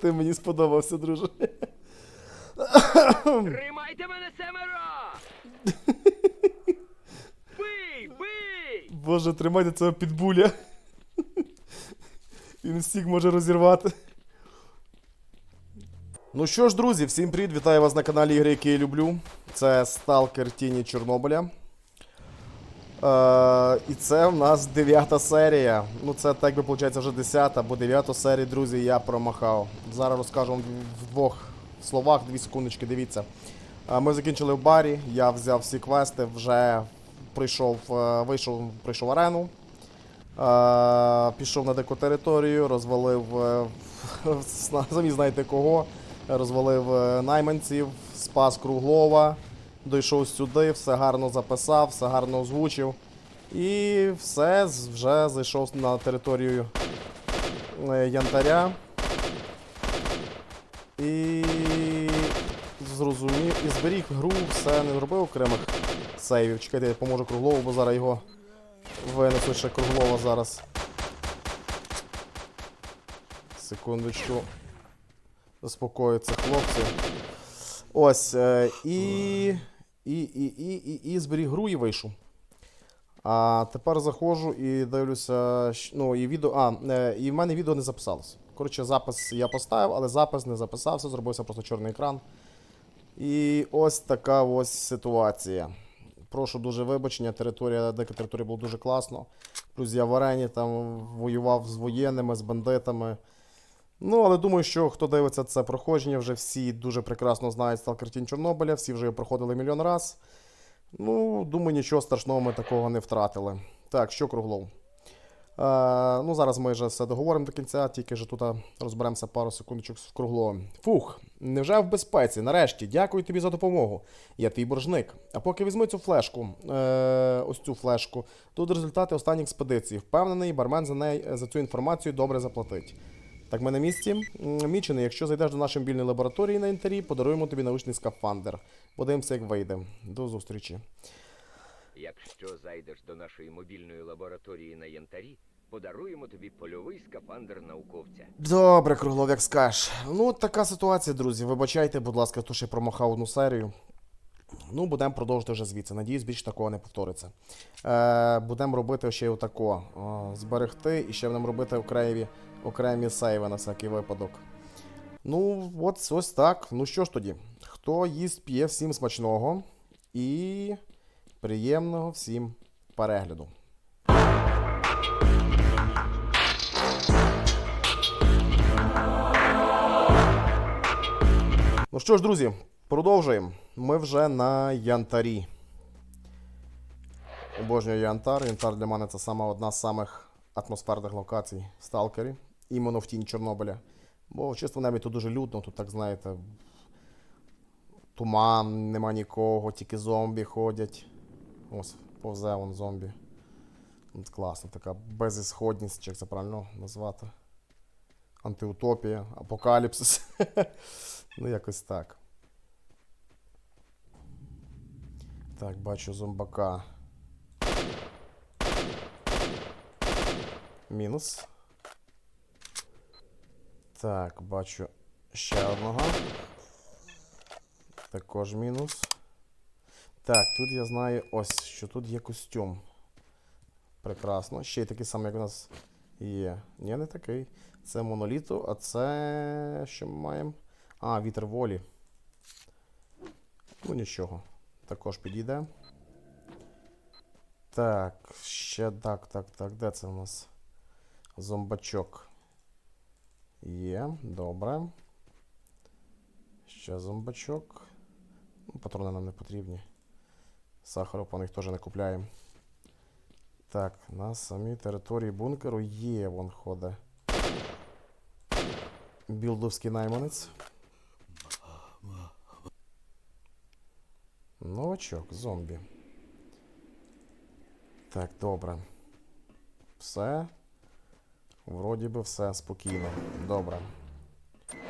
Ти мені сподобався, друже. Тримайте мене семеро! Бий! Бий! Боже, тримайте цього підбуля. Він всіх може розірвати. Ну що ж, друзі, всім привіт! Вітаю вас на каналі Ігри, які я люблю. Це Сталкер Тіні Чорнобиля. Е, і це в нас дев'ята серія. Ну, це так би виходить вже десята, бо дев'яту серію, друзі, я промахав. Зараз розкажу вам в двох словах, дві секундочки, дивіться. Е, Ми закінчили в барі, я взяв всі квести, вже прийшов, е, вийшов, прийшов арену. Е, Пішов на дику територію, розвалив самі знаєте кого. Розвалив найманців, спас Круглова, дійшов сюди, все гарно записав, все гарно озвучив. І все, вже зайшов на територію е, Янтаря. І зрозумів, і зберіг гру, все не робив окремих сейвів. Чекайте, я поможу Круглову, бо зараз його винесуть ще Круглова зараз. Секундочку. Заспокоюються хлопці. Ось. Е, і, і, і, і, і, і зберіг гру і вийшов. А тепер заходжу і дивлюся. Ну, і відео. А, е, і в мене відео не записалось. Коротше, запис я поставив, але запис не записався, зробився просто чорний екран. І ось така ось ситуація. Прошу дуже вибачення, територія, дика територія була дуже класно. Плюс я в арені там воював з воєнними, з бандитами. Ну, але думаю, що хто дивиться це проходження, вже всі дуже прекрасно знають Stalker Тінь Чорнобиля, всі вже його проходили мільйон раз. Ну, думаю, нічого страшного ми такого не втратили. Так, що круглов? Е, ну, зараз ми вже все договоримо до кінця, тільки ж тут розберемося пару секундочок з кругловим. Фух, невже в безпеці? Нарешті, дякую тобі за допомогу. Я твій боржник. А поки візьми цю флешку, е, ось цю флешку, тут результати останніх експедицій. Впевнений, бармен за неї за цю інформацію добре заплатить. Так, ми на місці. Мічений, якщо зайдеш до нашої мобільної лабораторії на інтері, подаруємо тобі научний скафандр. Подивимося, як вийде. До зустрічі. Якщо зайдеш до нашої мобільної лабораторії на янтарі, подаруємо тобі польовий скафандр науковця. Добре, Круглов, як скажеш. Ну, от така ситуація, друзі. Вибачайте, будь ласка, хто ще промахав одну серію. Ну, будемо продовжувати вже звідси. Надіюсь, більше такого не повториться. Е, будемо робити ще й отако. О, зберегти і ще будемо робити окремі, окремі сейви на всякий випадок. Ну, от ось так. Ну що ж тоді? Хто їсть, п'є, всім смачного і приємного всім перегляду. Ну що ж, друзі, продовжуємо. Ми вже на Янтарі. Обожнюю Янтар. Янтар для мене це саме одна з самих атмосферних локацій в Сталкері. Іменно в тінь Чорнобиля. Бо чисто небі тут дуже людно, тут, так знаєте, туман, нема нікого, тільки зомбі ходять. Ось, повзе вон зомбі. От класно, така безісходність, як це правильно назвати. Антиутопія, апокаліпсис. ну, якось так. Так, бачу зомбака. Мінус. Так, бачу ще одного. Також мінус. Так, тут я знаю ось, що тут є костюм. Прекрасно. Ще й такий самий, як у нас є. Ні, не такий. Це моноліту, а це. Що ми маємо? А, вітер волі. Ну нічого. Також підійде. Так, ще так, так, так. Де це у нас? Зомбачок. Є, добре. Ще зомбачок. Ну, патрони нам не потрібні. Сахару по них теж не купляємо. Так, на самій території бункеру є вон ходить. Білдовський найманець. Новачок, зомбі. Так, добре. Все. Вроді би все спокійно. Добре. Тебе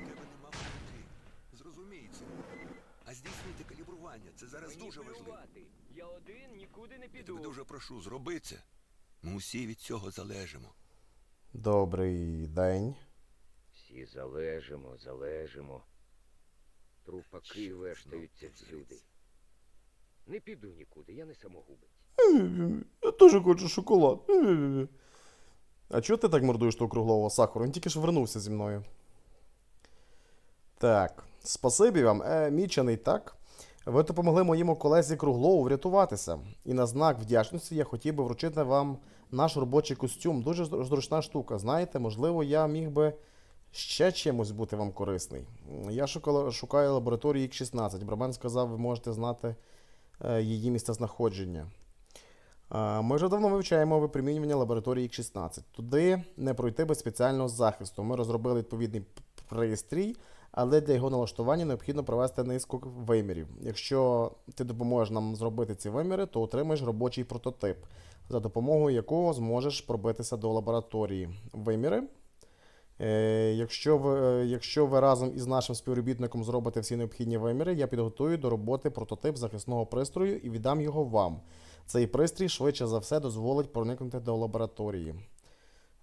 нема пам'яті. Зрозумійте. А здійснити калібрування це зараз дуже важливо. Я один нікуди не Я піду. тебе дуже прошу, зроби це. Ми усі від цього залежимо. Добрий день. Всі залежимо, залежимо. Трупаки вештаються всюди. Не піду нікуди, я не самогубець. Я теж хочу шоколад. А чого ти так мордуєш того круглого сахару? Він тільки ж вернувся зі мною. Так, спасибі вам, е, мічений, так. Ви допомогли моєму колезі Круглову врятуватися. І на знак вдячності я хотів би вручити вам наш робочий костюм. Дуже зручна штука. Знаєте, можливо, я міг би ще чимось бути вам корисний. Я шукаю лабораторію X16. Брамен сказав, ви можете знати е, її місцезнаходження. Ми вже давно вивчаємо випромінювання лабораторії X16. Туди не пройти без спеціального захисту. Ми розробили відповідний пристрій, але для його налаштування необхідно провести низку вимірів. Якщо ти допоможеш нам зробити ці виміри, то отримаєш робочий прототип, за допомогою якого зможеш пробитися до лабораторії. Виміри. Е, Якщо ви, е, якщо ви разом із нашим співробітником зробите всі необхідні виміри, я підготую до роботи прототип захисного пристрою і віддам його вам. Цей пристрій швидше за все дозволить проникнути до лабораторії.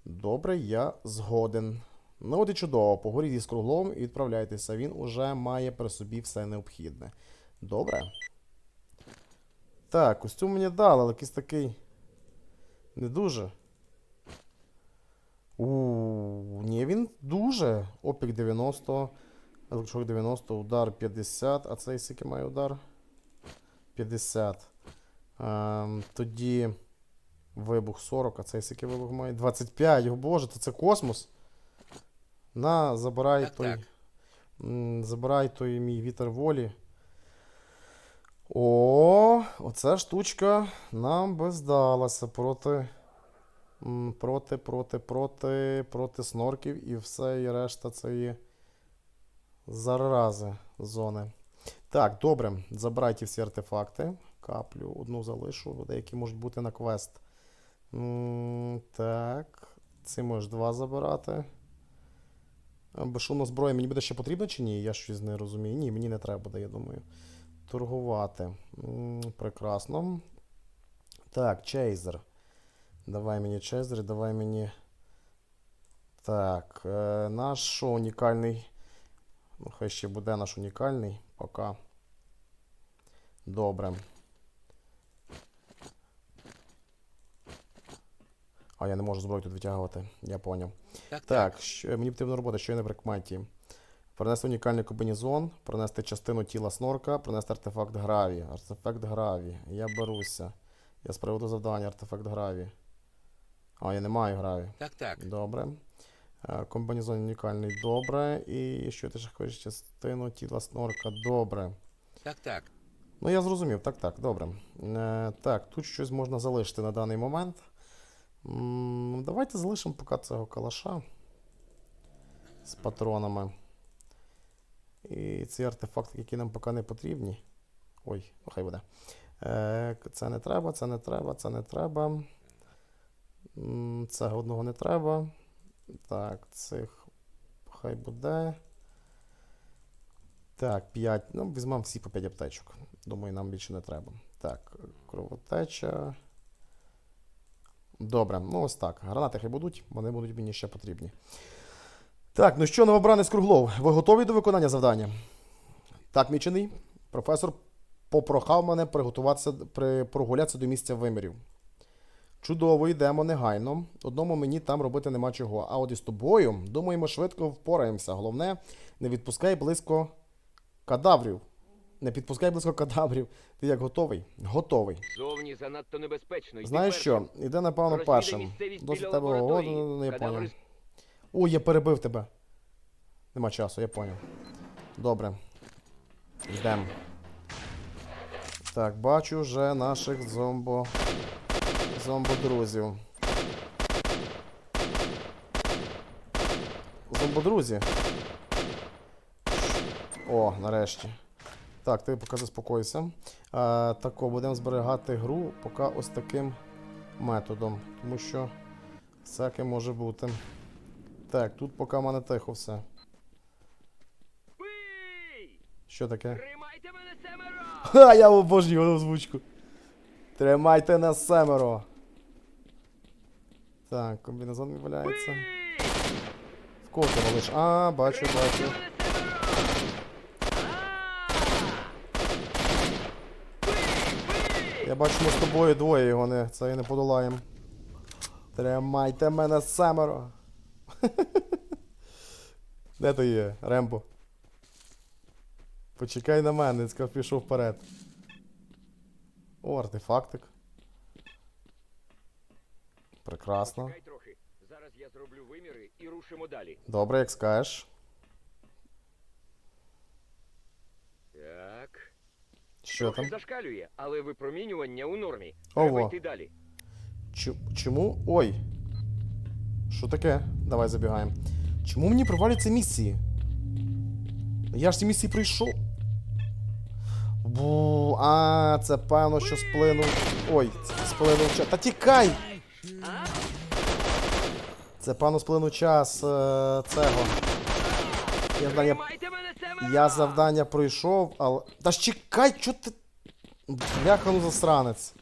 Добре, я згоден. Ну от і чудово, поговоріть із круглом і відправляйтеся. Він уже має при собі все необхідне. Добре. Так, костюм мені дали, але якийсь такий. Не дуже. У, ні, він дуже. Опік 90, електрошок 90, удар 50, а цей скільки має удар? 50. Ем, тоді вибух 40, а цей скільки вибух має? 25. О боже, то це космос. На, забирай Так, той. так. Забирай той мій вітер волі. О, оця штучка нам би здалася проти. Проти, проти, проти, проти снорків і все, і решта цієї зарази зони. Так, добре, забирайте всі артефакти. Каплю одну залишу, деякі можуть бути на квест. Так, ці можеш два забирати. Безшумна зброя мені буде ще потрібна чи ні? Я щось не розумію. Ні, мені не треба буде, я думаю. Торгувати. Прекрасно. Так, чейзер. Давай мені чейзер, давай мені. Так, е, наш унікальний. Ну, хай ще буде наш унікальний. Пока. Добре. А, я не можу зброю тут витягувати. Я поняв. Так, Так, що, мені потрібна робота, що я на прикметі. Принести унікальний комбінезон, принести частину тіла снорка, принести артефакт граві. Артефакт граві. Я беруся. Я з приводу завдання артефакт граві. А, я не маю граві. Так, так. Добре. Е, Комбінезон унікальний, добре. І що ти ще хочеш частину тіла снорка? Добре. Так, так. Ну, я зрозумів, так, так, добре. Е, так, тут щось можна залишити на даний момент. М, давайте залишимо поки цього калаша з патронами. І ці артефакти, які нам поки не потрібні. Ой, ну хай буде. Це не треба, це не треба, це не треба. Цього одного не треба. Так, цих хай буде. Так, 5. Ну, візьмемо всі по 5 аптечок. Думаю, нам більше не треба. Так, кровотеча. Добре, ну ось так. Гранати хай будуть, вони будуть мені ще потрібні. Так, ну що, новобранець Круглов, ви готові до виконання завдання? Так, мічений. Професор попрохав мене приготуватися, при, прогулятися до місця вимірів. Чудово, йдемо негайно. Одному мені там робити нема чого. А от із тобою, думаю, ми швидко впораємося. Головне, не відпускай близько кадаврів. Не підпускай близько кадаврів. Ти як готовий? Готовий. Зовні занадто небезпечно. Знаєш що? Іде, напевно, першим. Досить тебе ого, я поняв. Ой, я перебив тебе. Нема часу, я поняв. Добре. Йдемо. Так, бачу вже наших зомбо. Зомбодрузів. Зомбодрузі. О, нарешті. Так, ти поки заспокойся. А, тако, будемо зберігати гру поки ось таким методом. Тому що всяке може бути. Так, тут поки в мене тихо все. Що таке? Тримайте мене семеро! Ха, я обожнюю озвучку. Тримайте на семеро. Так, комбінезон валяється. В кого ти валиш? А, бачу, бачу. Я бачу, ми з тобою двоє його не, це і не подолаємо. Тримайте мене семеро. Де ти є, Рембо? Почекай на мене, сказав, пішов вперед. О, артефактик. Прекрасно. Зараз я зроблю виміри і рушимо далі. Добре, як скажеш. Так. Що там? зашкалює, але випромінювання у нормі. Ого. Треба йти далі. Чу- чому? Ой. Що таке? Давай забігаємо. Чому мені провалюються місії? Я ж ці місії пройшов. Бу, а, це певно, що сплинув. Ой, це сплинув час. Та тікай! Це певно сплинув час е, цього. Я Тримайте семеро! Я завдання пройшов, але. Та ж чекай, чо ти. Бляха, ну засранець.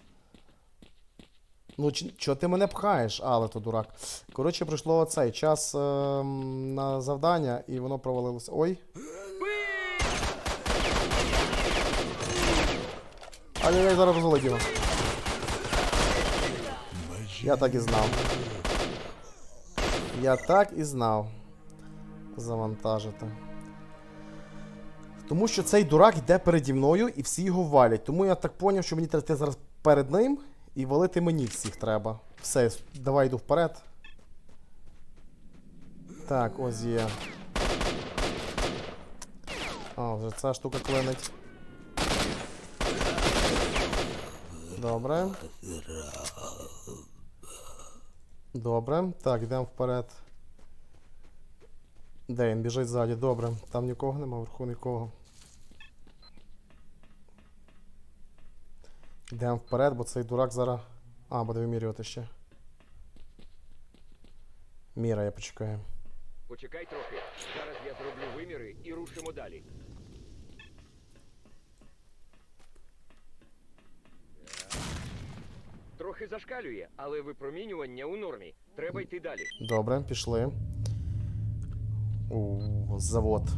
Ну, чого ти мене пхаєш, але то дурак. Коротше, пройшло цей час ем, на завдання, і воно провалилося. Ой. Ай-яй-яй, зараз розвалить. Я так і знав. Я так і знав. Завантажити. Тому що цей дурак йде переді мною і всі його валять. Тому я так поняв, що мені треба йти зараз перед ним і валити мені всіх треба. Все, давай йду вперед. Так, ось є. А, вже ця штука клинить. Добре. Добре. Так, йдемо вперед. Де він біжить ззаді, добре. Там нікого нема, вверху нікого. Йдемо вперед, бо цей дурак зараз. А, буде вимірювати ще. Міра, я почекаю. Почекай трохи. Зараз я зроблю виміри і рушимо далі. Трохи зашкалює, але випромінювання у нормі. Треба йти далі. Добре, пішли. У завод.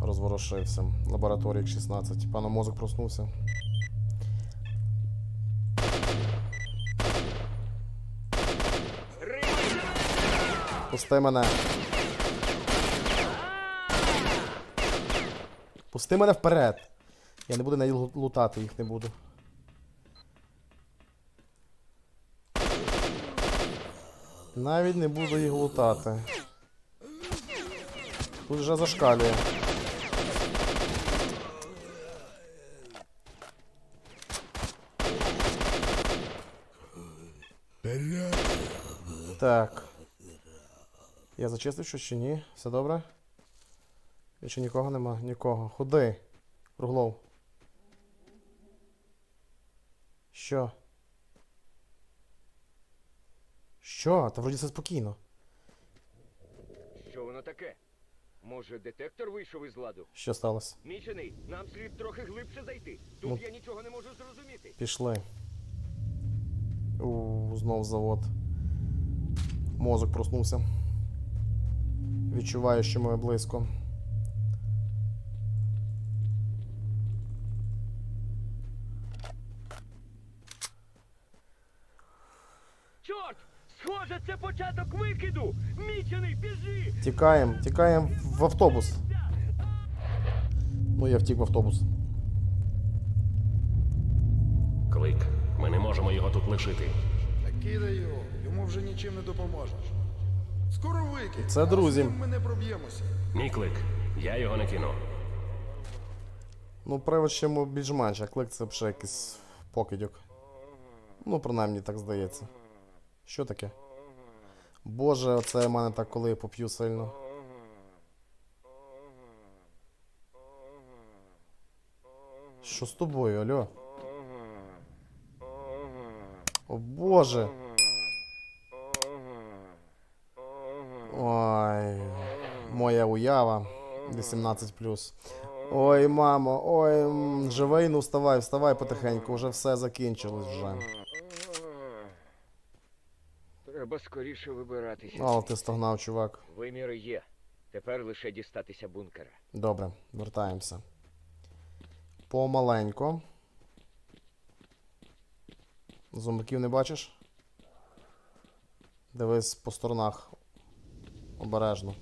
Розворошився. Лабораторія 16. Пано мозок проснувся. Пусти мене. Пусти мене вперед. Я не буду навіть лу- лутати їх не буду. Навіть не буду їх лутати. Тут вже зашкалює. Так. Я зачистив щось чи ні? Все добре? Більше нікого нема? Нікого. Ходи. Круглов. Що? Що? Та вроді все спокійно. Що воно таке? Може, детектор вийшов із ладу? Що сталося? Мічений, нам слід трохи глибше зайти. Тут Ну. я нічого не можу зрозуміти. Пішли. У, знов завод. Мозок проснувся. Відчуваю, що ми близько. Чорт! Схоже, це початок викиду! Мічений, біжи! Тікаємо, тікаємо в автобус. Ну, я втік в автобус. Клик. Ми не можемо його тут лишити. Та кидай його, йому вже нічим не допоможеш. Скоро викид. Це друзі. ми не проб'ємося. Ні, клик. Я його не кину. Ну, привод ще більш-менш, а клик це вже якийсь покидьок. Ну, принаймні так здається. Що таке? Боже, оце в мене так, коли я поп'ю сильно. Що з тобою, алло? О боже. Ой, моя уява. 18 Ой, мамо, ой, живий, ну вставай, вставай потихеньку, вже все закінчилось вже. Треба скоріше вибиратися. Але ти стогнав, чувак. Виміри є. Тепер лише дістатися бункера. Добре, вертаємося. Помаленько. Зомбаків не бачиш? Дивись по сторонах. Обережно.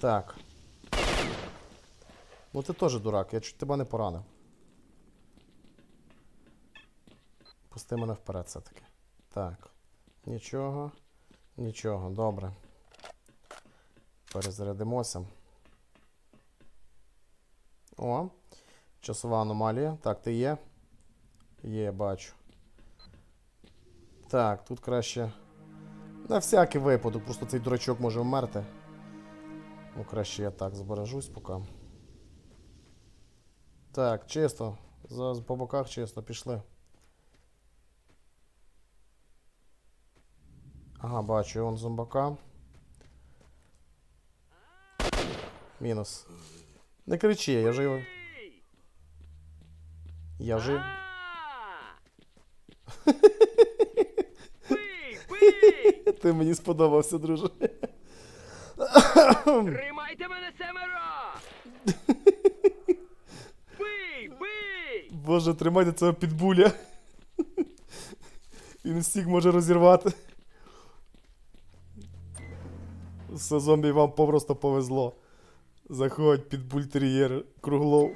Так. Ну ти теж дурак, я чуть тебе не поранив. Пусти мене вперед все-таки. Так. Нічого. Нічого, добре. Перезарядимося. О, часова аномалія. Так, ти є? Є, бачу. Так, тут краще. На всякий випадок, просто цей дурачок може вмерти. Ну, краще я так збережусь поки. Так, чисто. По боках чисто, пішли. Ага, бачу, он зомбака. Мінус. Не кричи, я жив. Я жив. Ти мені сподобався, друже. Тримайте мене семеро! Бий! Бий! Боже, тримайте цього підбуля. Він всіх може розірвати. Все зомбі вам просто повезло. Заходь під бультер'єр круглов.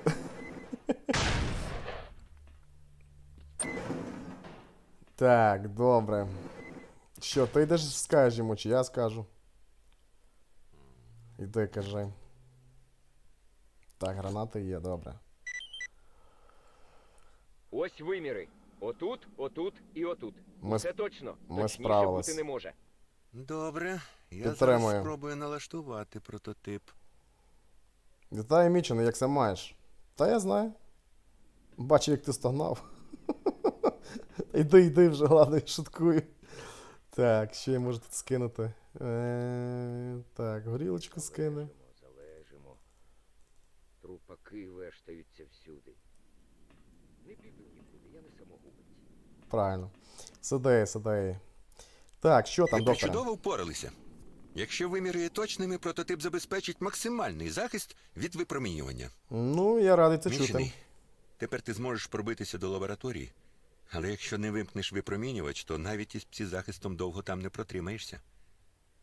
Так, добре. Що, ти йдеш скажеш йому, чи я скажу? Іди, кажи. Так, гранати є, добре. Ось виміри. Отут, отут і отут. Ми Це точно. ми Точніше справились. бути не може. Добре, я Підтримую. спробую налаштувати прототип. Вітаю, Мічено, як це маєш? Та я знаю. Бачу, як ти стогнав. Йди, йди вже, ладно, я шуткую. Так, що я можу тут скинути? Е, так, горілочку скину. Залежимо. Трупаки вештаються всюди. Не піду нікуди, я не самогубець. Правильно. Сиди, сиди. Так, що там, Ви доктора? чудово впоралися. Якщо виміри є точними, прототип забезпечить максимальний захист від випромінювання. Ну, я радий це Мічений, чути. тепер ти зможеш пробитися до лабораторії. Але якщо не вимкнеш випромінювач, то навіть із псі-захистом довго там не протримаєшся.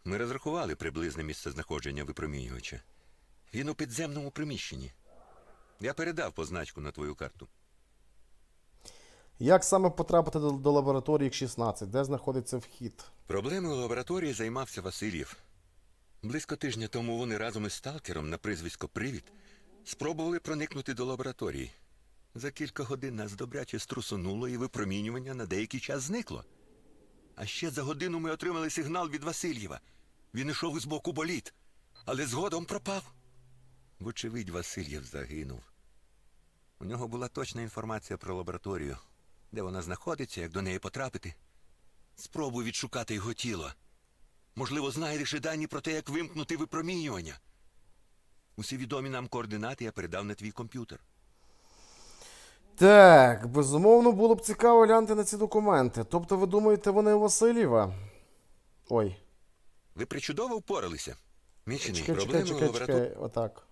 Ми розрахували приблизне місце знаходження випромінювача. Він у підземному приміщенні. Я передав позначку на твою карту. Як саме потрапити до, до лабораторії X16? Де знаходиться вхід? Проблемою лабораторії займався Васильєв. Близько тижня тому вони разом із сталкером на прізвисько Привід спробували проникнути до лабораторії. За кілька годин нас добряче струсунуло і випромінювання на деякий час зникло. А ще за годину ми отримали сигнал від Васильєва. Він ішов із боку боліт, але згодом пропав. Вочевидь, Васильєв загинув. У нього була точна інформація про лабораторію, де вона знаходиться, як до неї потрапити. Спробуй відшукати його тіло. Можливо, знайдеш і дані про те, як вимкнути випромінювання. Усі відомі нам координати я передав на твій комп'ютер. Так, безумовно, було б цікаво глянути на ці документи. Тобто, ви думаєте, вони у Васильєва? Ой. Ви причудово впоралися. Мічений, Чекай, проблеми чекай, чекай, чекай, отак.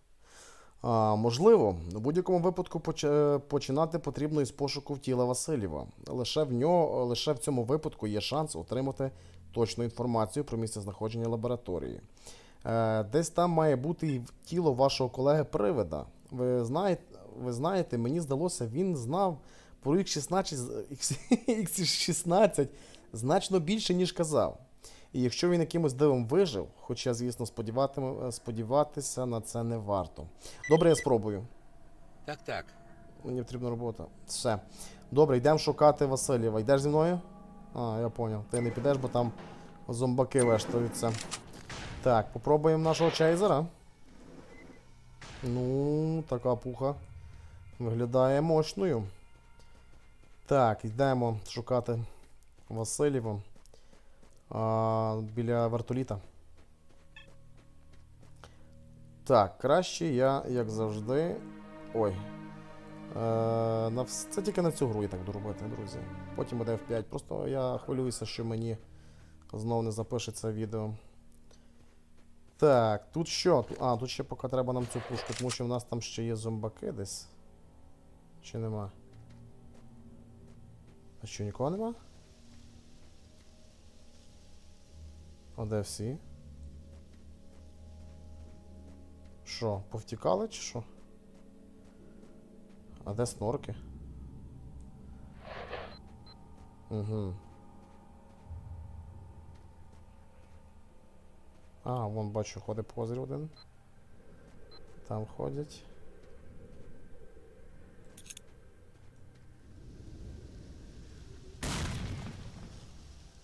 А, можливо, у будь-якому випадку поч- починати потрібно із пошуку тіла Васильєва. Лише в нього, лише в цьому випадку є шанс отримати точну інформацію про місце знаходження лабораторії. Е, десь там має бути і тіло вашого колеги привида. Ви знаєте, ви знаєте, мені здалося, він знав про X16, X16 значно більше, ніж казав. І якщо він якимось дивом вижив, хоча, звісно, сподіватиме- сподіватися на це не варто. Добре, я спробую. Так, так. Мені потрібна робота. Все. Добре, йдемо шукати Васильєва. Йдеш зі мною? А, я поняв. Ти не підеш, бо там зомбаки вештаються. Так, попробуємо нашого чейзера. Ну, така пуха. Виглядає мощною. Так, йдемо шукати Васильєва. А, біля вертоліта. Так, краще я, як завжди. Ой. Е, на Це тільки на цю гру я так буду робити, друзі. Потім буде F5. Просто я хвилююся, що мені Знов не запишеться відео. Так, тут що? А, тут ще поки треба нам цю пушку, тому що в нас там ще є зомбаки десь. Чи нема? А що, нікого нема? А де всі? Що, повтікали чи що? А де снорки? Угу. А, вон бачу, ходить позір один. Там ходять.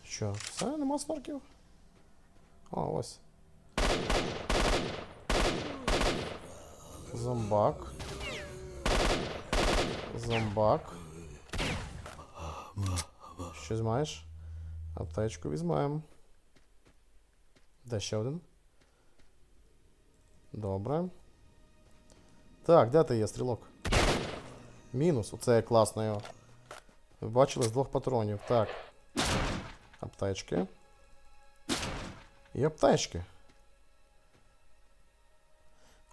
Що, все, нема снорків? А, ось. Зомбак. Зомбак. Щось маєш? Аптечку візьмемо. Де ще один? Добре. Так, де ти є, стрілок? Мінус, оце класно його. Ви бачили з двох патронів. Так. Аптечки. І аптечки.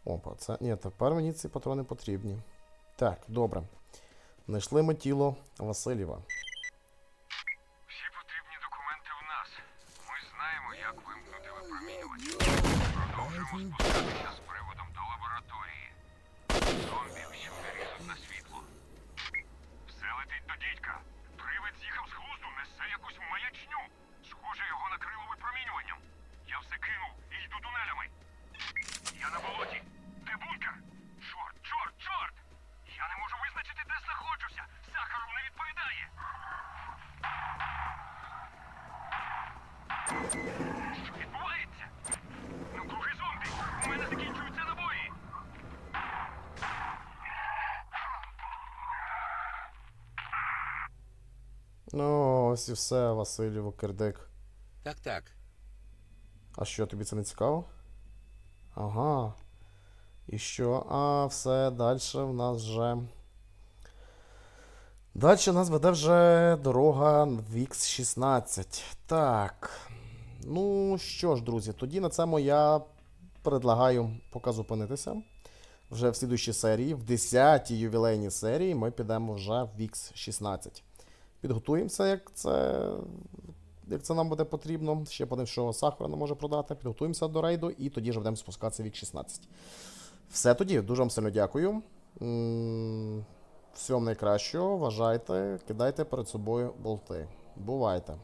Опа, це. Ні, тепер мені ці патрони потрібні. Так, добре. Знайшли ми тіло Васильєва. Кинув і йду тунелями. Я на болоті. Де бункер? Чорт, чорт, чорт! Я не можу визначити, де знаходжуся. Сахаров не відповідає. Що відбувається? Навкруги зомбі! У мене закінчуються набої! Ну, ось і все, Васильєво, кирдик. Так, так. А що, тобі це не цікаво? Ага. І що? А, все, далі в нас вже. Далі нас веде вже дорога в X16. Так. Ну що ж, друзі, тоді на цьому я предлагаю поки зупинитися. Вже в слідущій серії, в 10-й ювілейній серії, ми підемо вже в X16. Підготуємося, як це як це нам буде потрібно. Ще подивимося, що сахара не може продати. Підготуємося до рейду і тоді ж будемо спускатися вік 16. Все тоді, дуже вам сильно дякую. Всього найкращого, вважайте, кидайте перед собою болти. Бувайте!